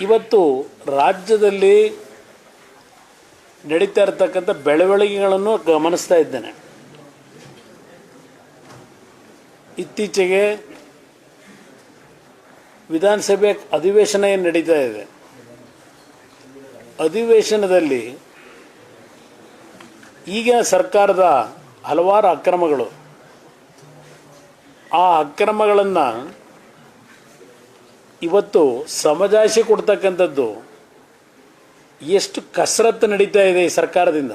ಇವತ್ತು ರಾಜ್ಯದಲ್ಲಿ ನಡೀತಾ ಇರತಕ್ಕಂಥ ಬೆಳವಣಿಗೆಗಳನ್ನು ಗಮನಿಸ್ತಾ ಇದ್ದೇನೆ. ಇತ್ತೀಚೆಗೆ ವಿಧಾನಸಭೆ ಅಧಿವೇಶನ ಏನು ನಡೀತಾ ಇದೆ? ಅಧಿವೇಶನದಲ್ಲಿ ಈಗ ಸರ್ಕಾರದ ಹಲವಾರು ಅಕ್ರಮಗಳು. ಆ ಅಕ್ರಮಗಳನ್ನು ಇವತ್ತು ಸಮಜಾಯಿಷಿ ಕೊಡ್ತಕ್ಕಂಥದ್ದು ಎಷ್ಟು ಕಸರತ್ತು ನಡೀತಾ ಇದೆ ಈ ಸರ್ಕಾರದಿಂದ,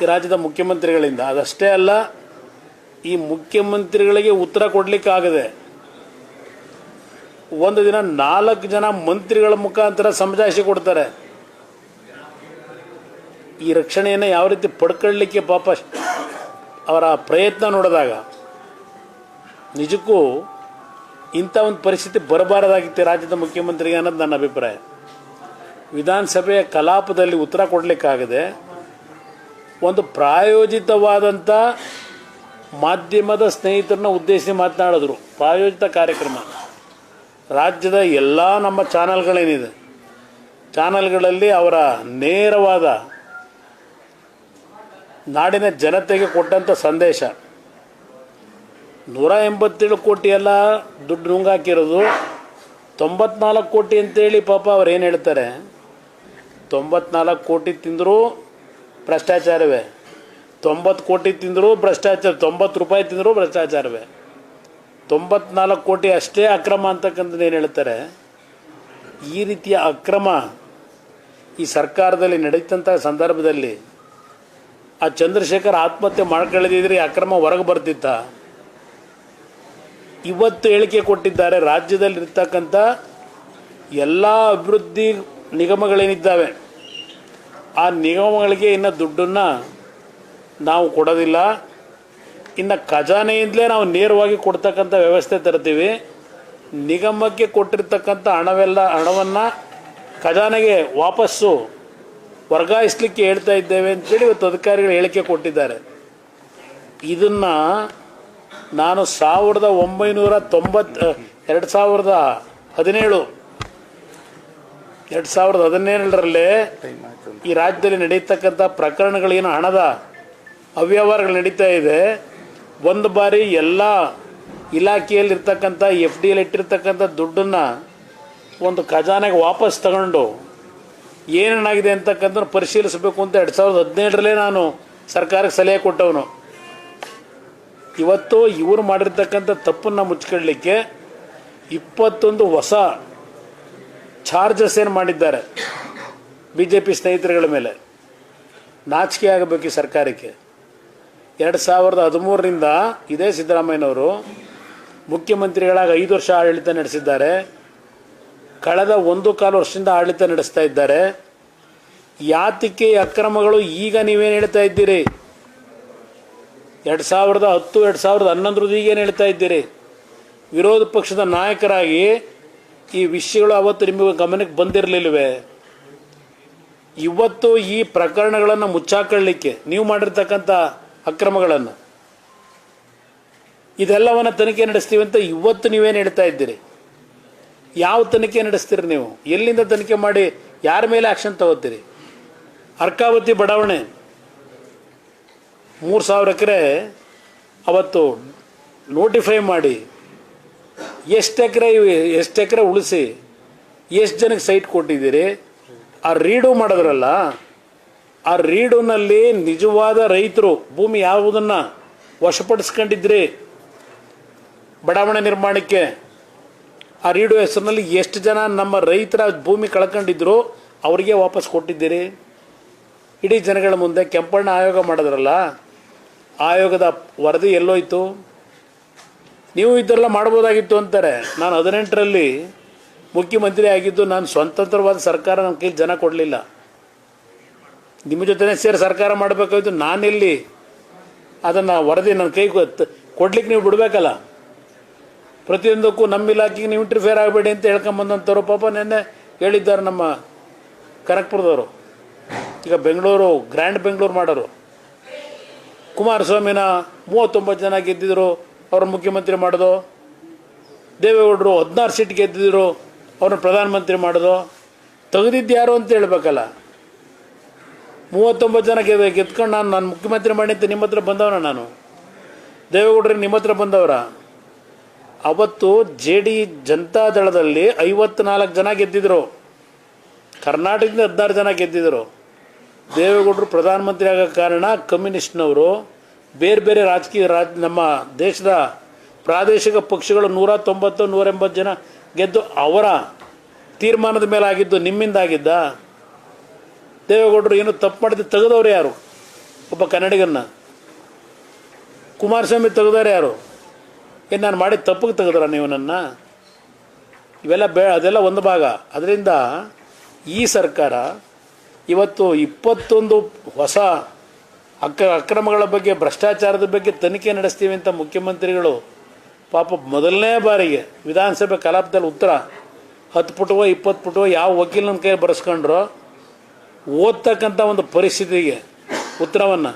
ಈ ರಾಜ್ಯದ ಮುಖ್ಯಮಂತ್ರಿಗಳಿಂದ. ಅದಷ್ಟೇ ಅಲ್ಲ, ಈ ಮುಖ್ಯಮಂತ್ರಿಗಳಿಗೆ ಉತ್ತರ ಕೊಡಲಿಕ್ಕಾಗದೆ ಒಂದು ದಿನ ನಾಲ್ಕು ಜನ ಮಂತ್ರಿಗಳ ಮುಖಾಂತರ ಸಮಜಾಯಿಷಿ ಕೊಡ್ತಾರೆ. ಈ ರಕ್ಷಣೆಯನ್ನು ಯಾವ ರೀತಿ ಪಡ್ಕೊಳ್ಳಿಕ್ಕೆ ಪಾಪ ಅವರ ಪ್ರಯತ್ನ ನೋಡಿದಾಗ ನಿಜಕ್ಕೂ ಇಂಥ ಒಂದು ಪರಿಸ್ಥಿತಿ ಬರಬಾರದಾಗಿತ್ತು ರಾಜ್ಯದ ಮುಖ್ಯಮಂತ್ರಿಗೆ ಅನ್ನೋದು ನನ್ನ ಅಭಿಪ್ರಾಯ. ವಿಧಾನಸಭೆಯ ಕಲಾಪದಲ್ಲಿ ಉತ್ತರ ಕೊಡಲಿಕ್ಕಾಗದೆ ಒಂದು ಪ್ರಾಯೋಜಿತವಾದಂಥ ಮಾಧ್ಯಮದ ಸ್ನೇಹಿತರನ್ನ ಉದ್ದೇಶಿಸಿ ಮಾತನಾಡಿದ್ರು. ಪ್ರಾಯೋಜಿತ ಕಾರ್ಯಕ್ರಮ. ರಾಜ್ಯದ ಎಲ್ಲ ನಮ್ಮ ಚಾನಲ್ಗಳೇನಿದೆ. ಚಾನಲ್ಗಳಲ್ಲಿ ಅವರ ನೇರವಾದ ನಾಡಿನ ಜನತೆಗೆ ಕೊಟ್ಟಂಥ ಸಂದೇಶ. ನೂರ ಎಂಬತ್ತೇಳು ಕೋಟಿ ಎಲ್ಲ ದುಡ್ಡು ನುಂಗಾಕಿರೋದು. ತೊಂಬತ್ನಾಲ್ಕು ಕೋಟಿ ಅಂತೇಳಿ ಪಾಪ ಅವ್ರು ಏನು ಹೇಳ್ತಾರೆ? ತೊಂಬತ್ನಾಲ್ಕು ಕೋಟಿ ತಿಂದರೂ ಭ್ರಷ್ಟಾಚಾರವೇ. ತೊಂಬತ್ತು ಕೋಟಿ ತಿಂದರೂ ಭ್ರಷ್ಟಾಚಾರ, ತೊಂಬತ್ತು ರೂಪಾಯಿ ತಿಂದರೂ ಭ್ರಷ್ಟಾಚಾರವೇ. ತೊಂಬತ್ನಾಲ್ಕು ಕೋಟಿ ಅಷ್ಟೇ ಅಕ್ರಮ ಅಂತಕ್ಕಂಥದ್ದು ಏನು ಹೇಳ್ತಾರೆ? ಈ ರೀತಿಯ ಅಕ್ರಮ ಈ ಸರ್ಕಾರದಲ್ಲಿ ನಡೀತಂಥ ಸಂದರ್ಭದಲ್ಲಿ ಆ ಚಂದ್ರಶೇಖರ್ ಆತ್ಮಹತ್ಯೆ ಮಾಡ್ಕೊಳ್ಳದಿದ್ರೆ ಅಕ್ರಮ ಹೊರಗೆ ಬರ್ತಿತ್ತ? ಇವತ್ತು ಹೇಳಿಕೆ ಕೊಟ್ಟಿದ್ದಾರೆ ರಾಜ್ಯದಲ್ಲಿ ಇರ್ತಕ್ಕಂಥ ಎಲ್ಲ ಅಭಿವೃದ್ಧಿ ನಿಗಮಗಳೇನಿದ್ದಾವೆ, ಆ ನಿಗಮಗಳಿಗೆ ಇನ್ನು ದುಡ್ಡನ್ನು ನಾವು ಕೊಡೋದಿಲ್ಲ. ಇನ್ನು ಖಜಾನೆಯಿಂದಲೇ ನಾವು ನೇರವಾಗಿ ಕೊಡ್ತಕ್ಕಂಥ ವ್ಯವಸ್ಥೆ ತರ್ತೀವಿ. ನಿಗಮಕ್ಕೆ ಕೊಟ್ಟಿರ್ತಕ್ಕಂಥ ಹಣವೆಲ್ಲ, ಹಣವನ್ನು ಖಜಾನೆಗೆ ವಾಪಸ್ಸು ವರ್ಗಾಯಿಸ್ಲಿಕ್ಕೆ ಹೇಳ್ತಾ ಇದ್ದೇವೆ ಅಂತೇಳಿ ಇವತ್ತು ಅಧಿಕಾರಿಗಳು ಹೇಳಿಕೆ ಕೊಟ್ಟಿದ್ದಾರೆ. ಇದನ್ನು ನಾನು ಸಾವಿರದ ಒಂಬೈನೂರ ತೊಂಬತ್ತು ಎರಡು ಸಾವಿರದ ಹದಿನೇಳು. ಎರಡು ಸಾವಿರದ ಹದಿನೇಳರಲ್ಲೇ ಈ ರಾಜ್ಯದಲ್ಲಿ ನಡೀತಕ್ಕಂಥ ಪ್ರಕರಣಗಳೇನು ಹಣದ ಅವ್ಯವಹಾರಗಳು ನಡೀತಾ ಇದೆ. ಒಂದು ಬಾರಿ ಎಲ್ಲ ಇಲಾಖೆಯಲ್ಲಿರ್ತಕ್ಕಂಥ ಎಫ್ ಡಿಯಲ್ಲಿ ಇಟ್ಟಿರ್ತಕ್ಕಂಥ ದುಡ್ಡನ್ನು ಒಂದು ಖಜಾನೆಗೆ ವಾಪಸ್ ತಗೊಂಡು ಏನೇನಾಗಿದೆ ಅಂತಕ್ಕಂಥ ಪರಿಶೀಲಿಸಬೇಕು ಅಂತ ಎರಡು ಸಾವಿರದ ಹದಿನೇಳರಲ್ಲೇ ನಾನು ಸರ್ಕಾರಕ್ಕೆ ಸಲಹೆ ಕೊಟ್ಟವನು. ಇವತ್ತು ಇವರು ಮಾಡಿರ್ತಕ್ಕಂಥ ತಪ್ಪನ್ನು ಮುಚ್ಕೊಳ್ಳಿಕ್ಕೆ ಇಪ್ಪತ್ತೊಂದು ಹೊಸ ಚಾರ್ಜಸ್ ಏನು ಮಾಡಿದ್ದಾರೆ? ಬಿ ಜೆ ಪಿ ಸ್ನೇಹಿತರುಗಳ ಮೇಲೆ. ನಾಚಿಕೆ ಆಗಬೇಕು ಈ ಸರ್ಕಾರಕ್ಕೆ. ಎರಡು ಸಾವಿರದ ಹದಿಮೂರರಿಂದ ಇದೇ ಸಿದ್ದರಾಮಯ್ಯನವರು ಮುಖ್ಯಮಂತ್ರಿಗಳಾಗಿ ಐದು ವರ್ಷ ಆಡಳಿತ ನಡೆಸಿದ್ದಾರೆ. ಕಳೆದ ಒಂದು ಕಾಲು ವರ್ಷದಿಂದ ಆಡಳಿತ ನಡೆಸ್ತಾ ಇದ್ದಾರೆ. ಯಾತಿಕೆ ಅಕ್ರಮಗಳು ಈಗ ನೀವೇನು ಹೇಳ್ತಾ ಇದ್ದೀರಿ? ಎರಡು ಸಾವಿರದ ಹತ್ತು, ಎರಡು ಸಾವಿರದ ಹನ್ನೊಂದರದೀಗೇನು ಹೇಳ್ತಾ ಇದ್ದೀರಿ? ವಿರೋಧ ಪಕ್ಷದ ನಾಯಕರಾಗಿ ಈ ವಿಷಯಗಳು ಅವತ್ತು ನಿಮಗೆ ಗಮನಕ್ಕೆ ಬಂದಿರಲಿಲ್ಲವೇ ಇವತ್ತು ಈ ಪ್ರಕರಣಗಳನ್ನು ಮುಚ್ಚಾಕೊಳ್ಳಿಕ್ಕೆ ನೀವು ಮಾಡಿರ್ತಕ್ಕಂಥ ಅಕ್ರಮಗಳನ್ನು. ಇದೆಲ್ಲವನ್ನು ತನಿಖೆ ನಡೆಸ್ತೀವಿ ಅಂತ ಇವತ್ತು ನೀವೇನು ಹೇಳ್ತಾ ಇದ್ದೀರಿ? ಯಾವ ತನಿಖೆ ನಡೆಸ್ತೀರಿ ನೀವು? ಎಲ್ಲಿಂದ ತನಿಖೆ ಮಾಡಿ ಯಾರ ಮೇಲೆ ಆ್ಯಕ್ಷನ್ ತಗೋತೀರಿ? ಅರ್ಕಾವತಿ ಬಡಾವಣೆ. ಮೂರು ಸಾವಿರ ಎಕರೆ ಅವತ್ತು ನೋಟಿಫೈ ಮಾಡಿ ಎಷ್ಟು ಎಕರೆ ಎಷ್ಟು ಎಕರೆ ಉಳಿಸಿ, ಎಷ್ಟು ಜನಕ್ಕೆ ಸೈಟ್ ಕೊಟ್ಟಿದ್ದೀರಿ? ಆ ರೀಡು ಮಾಡಿದ್ರಲ್ಲ, ಆ ರೀಡುನಲ್ಲಿ ನಿಜವಾದ ರೈತರು ಭೂಮಿ ಯಾವುದನ್ನು ವಶಪಡಿಸ್ಕೊಂಡಿದ್ರಿ? ಬಡಾವಣೆ ನಿರ್ಮಾಣಕ್ಕೆ ಆ ರೀಡು ಹೆಸರಿನಲ್ಲಿ ಎಷ್ಟು ಜನ ನಮ್ಮ ರೈತರ ಭೂಮಿ ಕಳ್ಕೊಂಡಿದ್ರು, ಅವರಿಗೆ ವಾಪಸ್ ಕೊಟ್ಟಿದ್ದೀರಿ? ಇಡೀ ಜನಗಳ ಮುಂದೆ ಕೆಂಪಣ್ಣ ಆಯೋಗ ಮಾಡಿದ್ರಲ್ಲ ಆಯೋಗದ ವರದಿ ಎಲ್ಲೋಯ್ತು? ನೀವು ಇದೆಲ್ಲ ಮಾಡ್ಬೋದಾಗಿತ್ತು ಅಂತಾರೆ. ನಾನು ಹದಿನೆಂಟರಲ್ಲಿ ಮುಖ್ಯಮಂತ್ರಿ ಆಗಿದ್ದು ನಾನು ಸ್ವತಂತ್ರವಾದ ಸರ್ಕಾರ ನನ್ನ ಕೈಲಿ ಜನ ಕೊಡಲಿಲ್ಲ. ನಿಮ್ಮ ಜೊತೆನೇ ಸೇರಿ ಸರ್ಕಾರ ಮಾಡಬೇಕಾಯ್ತು. ನಾನೆಲ್ಲಿ ಅದನ್ನು ವರದಿ ನನ್ನ ಕೈ ಕೊಡ್ಲಿಕ್ಕೆ ನೀವು ಬಿಡಬೇಕಲ್ಲ? ಪ್ರತಿಯೊಂದಕ್ಕೂ ನಮ್ಮ ಇಲಾಖೆಗೆ ನೀವು ಇಂಟರ್ಫೇರ್ ಆಗಬೇಡಿ ಅಂತ ಹೇಳ್ಕೊಂಬಂದಂಥವ್ರು ಪಾಪ ನೆನ್ನೆ ಹೇಳಿದ್ದಾರೆ ನಮ್ಮ ಕನಕ್ಪುರದವರು. ಈಗ ಬೆಂಗಳೂರು ಗ್ರ್ಯಾಂಡ್ ಬೆಂಗಳೂರು ಮಾಡೋರು. ಕುಮಾರಸ್ವಾಮಿನ ಮೂವತ್ತೊಂಬತ್ತು ಜನ ಗೆದ್ದಿದ್ರು ಅವ್ರ ಮುಖ್ಯಮಂತ್ರಿ ಮಾಡೋದು. ದೇವೇಗೌಡರು ಹದಿನಾರು ಸೀಟ್ ಗೆದ್ದಿದ್ರು, ಅವ್ರನ್ನ ಪ್ರಧಾನಮಂತ್ರಿ ಮಾಡೋದು. ತೆಗೆದಿದ್ದು ಯಾರು ಅಂತ ಹೇಳ್ಬೇಕಲ್ಲ. ಮೂವತ್ತೊಂಬತ್ತು ಜನ ಗೆದ್ದು ಗೆದ್ಕೊಂಡು ನಾನು ನಾನು ಮುಖ್ಯಮಂತ್ರಿ ಮಾಡಿದ್ದೆ ನಿಮ್ಮ ಹತ್ರ ಬಂದವನ ನಾನು? ದೇವೇಗೌಡರಿಗೆ ನಿಮ್ಮ ಹತ್ರ ಬಂದವರ? ಅವತ್ತು ಜೆ ಡಿ ಜನತಾದಳದಲ್ಲಿ ಐವತ್ನಾಲ್ಕು ಜನ ಗೆದ್ದಿದ್ರು. ಕರ್ನಾಟಕದಿಂದ ಹದಿನಾರು ಜನ ಗೆದ್ದಿದ್ರು. ದೇವೇಗೌಡರು ಪ್ರಧಾನಮಂತ್ರಿ ಆಗೋ ಕಾರಣ ಕಮ್ಯುನಿಸ್ಟ್ನವರು ಬೇರೆ ಬೇರೆ ರಾಜಕೀಯ ರಾಜ್ ನಮ್ಮ ದೇಶದ ಪ್ರಾದೇಶಿಕ ಪಕ್ಷಗಳು ನೂರ ತೊಂಬತ್ತು, ನೂರ ಎಂಬತ್ತು ಜನ ಗೆದ್ದು ಅವರ ತೀರ್ಮಾನದ ಮೇಲೆ ಆಗಿದ್ದು ನಿಮ್ಮಿಂದ ಆಗಿದ್ದ ದೇವೇಗೌಡರು ಏನು ತಪ್ಪು ಮಾಡಿದ್ದು ತೆಗೆದವ್ರು ಯಾರು? ಒಬ್ಬ ಕನ್ನಡಿಗನ್ನ. ಕುಮಾರಸ್ವಾಮಿ ತೆಗೆದವ್ರು ಯಾರು? ಏನು ನಾನು ಮಾಡಿದ ತಪ್ಪಿಗೆ ತೆಗೆದ್ರ ನೀವು ನನ್ನ? ಇವೆಲ್ಲ ಬೇ ಅದೆಲ್ಲ ಒಂದು ಭಾಗ. ಅದರಿಂದ ಈ ಸರ್ಕಾರ ಇವತ್ತು ಇಪ್ಪತ್ತೊಂದು ಹೊಸ ಅಕ್ರ, ಅಕ್ರಮಗಳ ಬಗ್ಗೆ, ಭ್ರಷ್ಟಾಚಾರದ ಬಗ್ಗೆ ತನಿಖೆ ನಡೆಸ್ತೀವಿ ಅಂತ ಮುಖ್ಯಮಂತ್ರಿಗಳು ಪಾಪ ಮೊದಲನೇ ಬಾರಿಗೆ ವಿಧಾನಸಭೆ ಕಲಾಪದಲ್ಲಿ ಉತ್ತರ. ಹತ್ತು ಪುಟವೋ, ಇಪ್ಪತ್ತು ಪುಟವೋ ಯಾವ ವಕೀಲನ ಕೈಯಲ್ಲಿ ಬರೆಸ್ಕೊಂಡ್ರೋ ಓದ್ತಕ್ಕಂಥ ಒಂದು ಪರಿಸ್ಥಿತಿಗೆ ಉತ್ತರವನ್ನು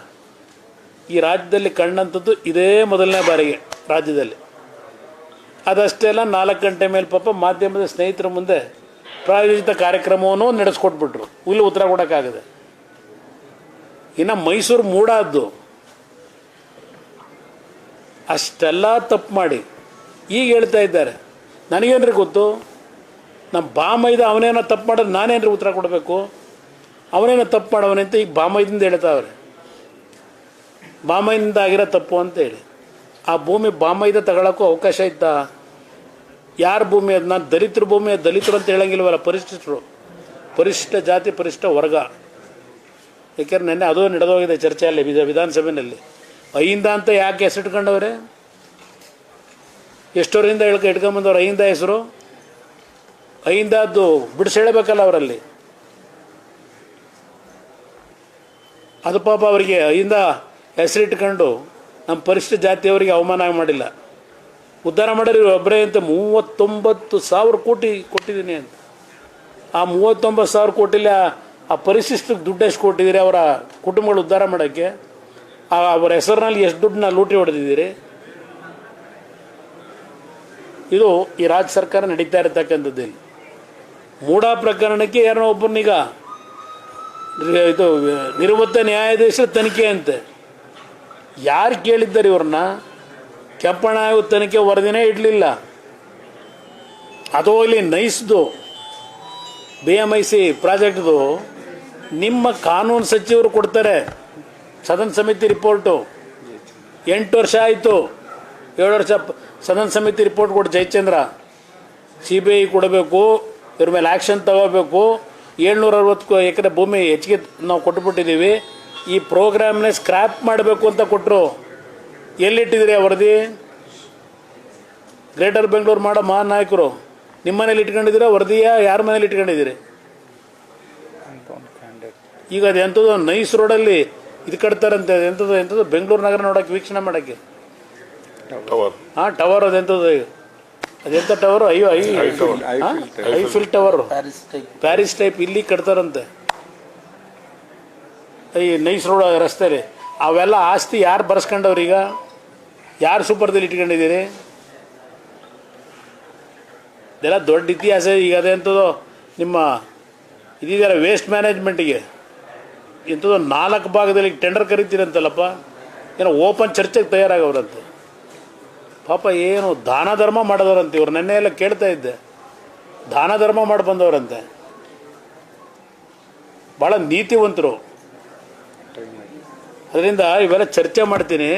ಈ ರಾಜ್ಯದಲ್ಲಿ ಕಂಡಂಥದ್ದು ಇದೇ ಮೊದಲನೇ ಬಾರಿಗೆ ರಾಜ್ಯದಲ್ಲಿ. ಅದಷ್ಟೇ ಅಲ್ಲ, ನಾಲ್ಕು ಗಂಟೆ ಮೇಲೆ ಪಾಪ ಮಾಧ್ಯಮದ ಸ್ನೇಹಿತರ ಮುಂದೆ ಪ್ರಾಯೋಜಿತ ಕಾರ್ಯಕ್ರಮವನ್ನು ನಡೆಸ್ಕೊಟ್ಬಿಟ್ರು. ಇಲ್ಲಿ ಉತ್ತರ ಕೊಡೋಕ್ಕಾಗದೆ. ಇನ್ನು ಮೈಸೂರು ಮೂಡಾದ್ದು. ಅಷ್ಟೆಲ್ಲ ತಪ್ಪು ಮಾಡಿ. ಈಗ ಹೇಳ್ತಾ ಇದ್ದಾರೆ. ನನಗೇನ್ರಿ ಗೊತ್ತು? ನಮ್ಮ ಬಾಮೈದ ಅವನೇನೋ ತಪ್ಪು ಮಾಡೋದು ನಾನೇನ್ರಿ ಉತ್ತರ ಕೊಡಬೇಕು? ಅವನೇನೋ ತಪ್ಪು ಮಾಡವನೇ ಅಂತ ಈಗ ಬಾಮೈದಿಂದ ಹೇಳ್ತಾವ್ರೆ. ಬಾಮೈದಿಂದ ಆಗಿರೋ ತಪ್ಪು ಅಂತ ಹೇಳಿ. ಆ ಭೂಮಿ ಬಾಮೈದ ತಗೊಳಕ್ಕೂ ಅವಕಾಶ ಇತ್ತಾ? ಯಾರ ಭೂಮಿ ಅದು ನಾನು ದಲಿತರ ಭೂಮಿ, ದಲಿತರು ಅಂತ ಹೇಳಂಗಿಲ್ವಲ್ಲ ಪರಿಶಿಷ್ಟರು ಪರಿಶಿಷ್ಟ ಜಾತಿ ಪರಿಶಿಷ್ಟ ವರ್ಗ. ಯಾಕೆಂದ್ರೆ ನೆನ್ನೆ ಅದು ನಡೆದೋಗಿದೆ ಚರ್ಚೆಯಲ್ಲಿ, ವಿಧ ವಿಧಾನಸಭೆಯಲ್ಲಿ. ಅಹಿಂದ ಅಂತ ಯಾಕೆ ಹೆಸರಿಟ್ಕೊಂಡವ್ರೆ? ಎಷ್ಟೋರಿಂದ ಹೇಳ್ಕ ಇಟ್ಕೊಂಬಂದವ್ರು ಅಹಿಂದ ಹೆಸರು? ಅಹಿಂದದ್ದು ಬಿಡಿಸೇಳಬೇಕಲ್ಲ ಅವರಲ್ಲಿ. ಅದು ಪಾಪ ಅವರಿಗೆ ಅಹಿಂದ ಹೆಸರಿಟ್ಕೊಂಡು ನಮ್ಮ ಪರಿಶಿಷ್ಟ ಜಾತಿಯವರಿಗೆ ಅವಮಾನ ಮಾಡಿಲ್ಲ. ಉದ್ಧಾರ ಮಾಡಿರಿ ಒಬ್ಬರೇ ಅಂತ ಮೂವತ್ತೊಂಬತ್ತು ಸಾವಿರ ಕೋಟಿ ಕೊಟ್ಟಿದ್ದೀನಿ ಅಂತ. ಆ ಮೂವತ್ತೊಂಬತ್ತು ಸಾವಿರ ಕೋಟಿಲಿ ಆ- ಪರಿಶಿಷ್ಟಕ್ಕೆ ದುಡ್ಡು ಎಷ್ಟು ಕೊಟ್ಟಿದ್ದೀರಿ ಅವರ ಕುಟುಂಬಗಳು ಉದ್ಧಾರ ಮಾಡೋಕ್ಕೆ? ಆ, ಅವರ ಹೆಸರಿನಲ್ಲಿ ಎಷ್ಟು ದುಡ್ಡನ್ನ ಲೂಟಿ ಹೊಡೆದಿದ್ದೀರಿ? ಇದು ಈ ರಾಜ್ಯ ಸರ್ಕಾರ ನಡೀತಾ ಇರತಕ್ಕಂಥದ್ದು. ಮೂಢ ಪ್ರಕರಣಕ್ಕೆ ಯಾರೋ ಒಬ್ಬರನ್ನೀಗ ಇದು ನಿವೃತ್ತ ನ್ಯಾಯಾಧೀಶರ ತನಿಖೆ ಅಂತೆ. ಯಾರು ಕೇಳಿದ್ದಾರೆ ಇವ್ರನ್ನ? ಕೆಂಪಣ್ಣ ಆಯೋಗ ತನಿಖೆ ವರದಿನೇ ಇಡಲಿಲ್ಲ. ಅದು ಇಲ್ಲಿ ನೈಸ್ದು ಬಿ ಎಂ ಐ ಸಿ ಪ್ರಾಜೆಕ್ಟ್ದು ನಿಮ್ಮ ಕಾನೂನು ಸಚಿವರು ಕೊಡ್ತಾರೆ. ಸದನ ಸಮಿತಿ ರಿಪೋರ್ಟು. ಎಂಟು ವರ್ಷ ಆಯಿತು. ಏಳು ವರ್ಷ ಸದನ ಸಮಿತಿ ರಿಪೋರ್ಟ್ ಕೊಟ್ಟು ಜಯಚಂದ್ರ. ಸಿ ಬಿ ಐ ಕೊಡಬೇಕು, ಇವ್ರ ಮೇಲೆ ಆ್ಯಕ್ಷನ್ ತಗೋಬೇಕು. ಏಳ್ನೂರ ಅರವತ್ತು ಎಕರೆ ಭೂಮಿ ಹೆಚ್ಚಿಗೆ ನಾವು ಕೊಟ್ಬಿಟ್ಟಿದ್ದೀವಿ. ಈ ಪ್ರೋಗ್ರಾಮ್ನೇ ಸ್ಕ್ರ್ಯಾಪ್ ಮಾಡಬೇಕು ಅಂತ ಕೊಟ್ಟರು ಎಲ್ಲಿಟ್ಟಿದ್ದೀರಿ ಆ ವರದಿ? ಗ್ರೇಟರ್ ಬೆಂಗಳೂರು ಮಾಡೋ ಮಹಾನ್ ನಾಯಕರು ನಿಮ್ಮ ಮನೇಲಿ ಇಟ್ಕೊಂಡಿದ್ದೀರಾ ವರದಿಯ ಯಾರ ಮನೇಲಿ ಇಟ್ಕೊಂಡಿದ್ದೀರಿ? ಈಗ ಅದು ಎಂಥದ್ದು ನೈಸ್ ರೋಡಲ್ಲಿ ಇದು ಕಟ್ತಾರಂತೆ ಎಂಥದ್ದು ಎಂಥದ್ದು? ಬೆಂಗಳೂರು ನಗರ ನೋಡೋಕೆ ವೀಕ್ಷಣೆ ಮಾಡೋಕ್ಕೆ. ಟವರ್ ಹಾಂ ಟವರ್ ಅದೆಂಥದ್ದು ಈಗ ಅದೆಂಥ ಟವರು ಅಯ್ಯೋ ಐ ಹಾಂ? ಐಫಿಲ್ ಟವರ್ ಪ್ಯಾರಿಸ್ ಟೈಪ್ ಇಲ್ಲಿ ಕಟ್ತಾರಂತೆ. ಈ ನೈಸ್ ರೋಡ್ ರಸ್ತೆಲಿ. ಅವೆಲ್ಲ ಆಸ್ತಿ ಯಾರು ಬರೆಸ್ಕೊಂಡವ್ರೀಗ ಯಾರು ಸೂಪರ್ದಲ್ಲಿ ಇಟ್ಕೊಂಡಿದ್ದೀರಿ? ಇದೆಲ್ಲ ದೊಡ್ಡ ಇತಿಹಾಸ ಈಗ ಅದೆಂಥದ್ದು ನಿಮ್ಮ ಇದೆಯಲ್ಲ ವೇಸ್ಟ್ ಮ್ಯಾನೇಜ್ಮೆಂಟಿಗೆ ಇಂಥದ್ದು ನಾಲ್ಕು ಭಾಗದಲ್ಲಿ ಟೆಂಡರ್ ಕರಿತೀರಂತಲ್ಲಪ್ಪ. ಏನೋ ಓಪನ್ ಚರ್ಚೆಗೆ ತಯಾರಾಗವ್ರಂತೆ. ಪಾಪ ಏನು ದಾನ ಧರ್ಮ ಮಾಡಿದವರಂತೆ ಇವ್ರು. ನೆನ್ನೆ ಎಲ್ಲ ಕೇಳ್ತಾ ಇದ್ದೆ. ದಾನ ಧರ್ಮ ಮಾಡಿ ಬಂದವರಂತೆ. ಭಾಳ ನೀತಿವಂತರು. ಅದರಿಂದ ಇವೆಲ್ಲ ಚರ್ಚೆ ಮಾಡ್ತೀನಿ.